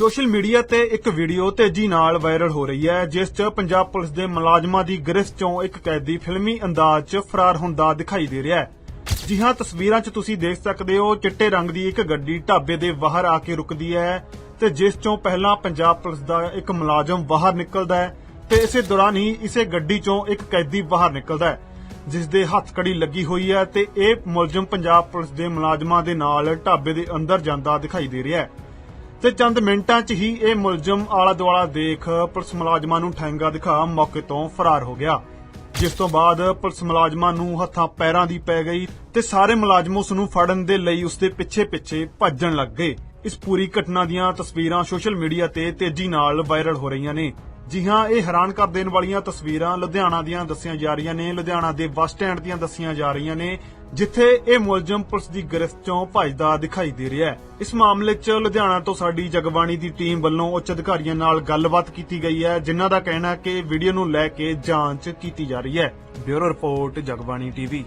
Social media ਤੇ ਇੱਕ video ਤੇਜ਼ੀ ਨਾਲ ਵਾਇਰਲ ਹੋ ਰਹੀ ਹੈ, ਜਿਸ 'ਚ ਪੰਜਾਬ ਪੁਲਿਸ ਦੇ ਮੁਲਾਜ਼ਮਾਂ ਦੀ ਗ੍ਰਿਫਤ 'ਚੋਂ ਇੱਕ ਕੈਦੀ ਫਿਲਮੀ ਅੰਦਾਜ਼ 'ਚ ਫਰਾਰ ਹੁੰਦਾ ਦਿਖਾਈ ਦੇ ਰਿਹਾ ਹੈ। ਜੀ ਹਾਂ, ਤਸਵੀਰਾਂ 'ਚ ਤੁਸੀਂ ਦੇਖ ਸਕਦੇ ਹੋ, ਚਿੱਟੇ ਰੰਗ ਦੀ ਇੱਕ ਗੱਡੀ ਢਾਬੇ ਦੇ ਬਾਹਰ ਆ ਕੇ ਰੁਕਦੀ ਹੈ ਤੇ ਜਿਸ 'ਚੋਂ ਪਹਿਲਾਂ ਪੰਜਾਬ ਪੁਲਿਸ ਦਾ ਇੱਕ ਮੁਲਾਜ਼ਮ ਬਾਹਰ ਨਿਕਲਦਾ ਹੈ ਤੇ ਇਸੇ ਦੌਰਾਨ ਹੀ ਇਸੇ ਗੱਡੀ 'ਚੋਂ ਇੱਕ ਕੈਦੀ ਬਾਹਰ ਨਿਕਲਦਾ ਹੈ, ਜਿਸ ਦੇ ਹੱਥ ਕੜੀ ਲੱਗੀ ਹੋਈ ਹੈ ਤੇ ਇਹ ਮੁਲਜ਼ਮ ਪੰਜਾਬ ਪੁਲਿਸ ਦੇ ਮੁਲਾਜ਼ਮਾਂ ਦੇ ਨਾਲ ਢਾਬੇ ਦੇ ਅੰਦਰ ਜਾਂਦਾ ਦਿਖਾਈ ਦੇ ਰਿਹਾ ਹੈ। ਤੇ ਚੰਦ ਮਿੰਟਾਂ 'ਚ ਹੀ ਇਹ ਮੁਲਜ਼ਮ ਆਲਾ ਦੁਆਲਾ ਦੇਖ ਪੁਲਿਸ ਮੁਲਾਜ਼ਮਾਂ ਨੂੰ ਠੈਂਗਾ ਦਿਖਾ ਮੌਕੇ ਤੋਂ ਫਰਾਰ ਹੋ ਗਿਆ। ਜਿਸ ਤੋਂ ਬਾਅਦ ਪੁਲਿਸ ਮੁਲਾਜ਼ਮਾਂ ਨੂੰ ਹੱਥਾਂ ਪੈਰਾਂ ਦੀ ਪੈ ਗਈ ਤੇ ਸਾਰੇ ਮੁਲਾਜ਼ਮ ਉਸ ਨੂੰ ਫੜਨ ਦੇ ਲਈ ਉਸ ਦੇ ਪਿੱਛੇ-ਪਿੱਛੇ ਭੱਜਣ ਲੱਗ ਗਏ। ਇਸ ਪੂਰੀ ਘਟਨਾ ਦੀਆਂ ਤਸਵੀਰਾਂ ਸੋਸ਼ਲ ਮੀਡੀਆ ਤੇ ਤੇਜ਼ੀ ਨਾਲ ਵਾਇਰਲ ਹੋ ਰਹੀਆਂ ਨੇ। ਜੀ ਹਾਂ, ਇਹ ਹੈਰਾਨ ਕਰ ਦੇਣ ਵਾਲੀਆਂ ਤਸਵੀਰਾਂ ਲੁਧਿਆਣਾ ਦੀਆਂ ਦੱਸੀਆਂ ਜਾ ਰਹੀਆਂ ਨੇ। ਲੁਧਿਆਣਾ ਦੇ ਬੱਸ ਸਟੈਂਡ ਦੀਆਂ ਦੱਸੀਆਂ ਜਾ ਰਹੀਆਂ ਨੇ, ਜਿੱਥੇ ਇਹ ਮੁਲਜ਼ਮ ਪੁਲਿਸ ਦੀ ਗ੍ਰਿਫਤ ਚੋਂ ਭੱਜਦਾ ਦਿਖਾਈ ਦੇ ਰਿਹਾ ਹੈ। ਇਸ ਮਾਮਲੇ 'ਚ ਲੁਧਿਆਣਾ ਤੋਂ ਸਾਡੀ ਜਗਬਾਣੀ ਦੀ ਟੀਮ ਵੱਲੋਂ ਉੱਚ ਅਧਿਕਾਰੀਆਂ ਨਾਲ ਗੱਲਬਾਤ ਕੀਤੀ ਗਈ ਹੈ, ਜਿਨ੍ਹਾਂ ਦਾ ਕਹਿਣਾ ਕਿ ਵੀਡੀਓ ਨੂੰ ਲੈ ਕੇ ਜਾਂਚ ਕੀਤੀ ਜਾ ਰਹੀ ਹੈ। Bureau report, Jagbani TV.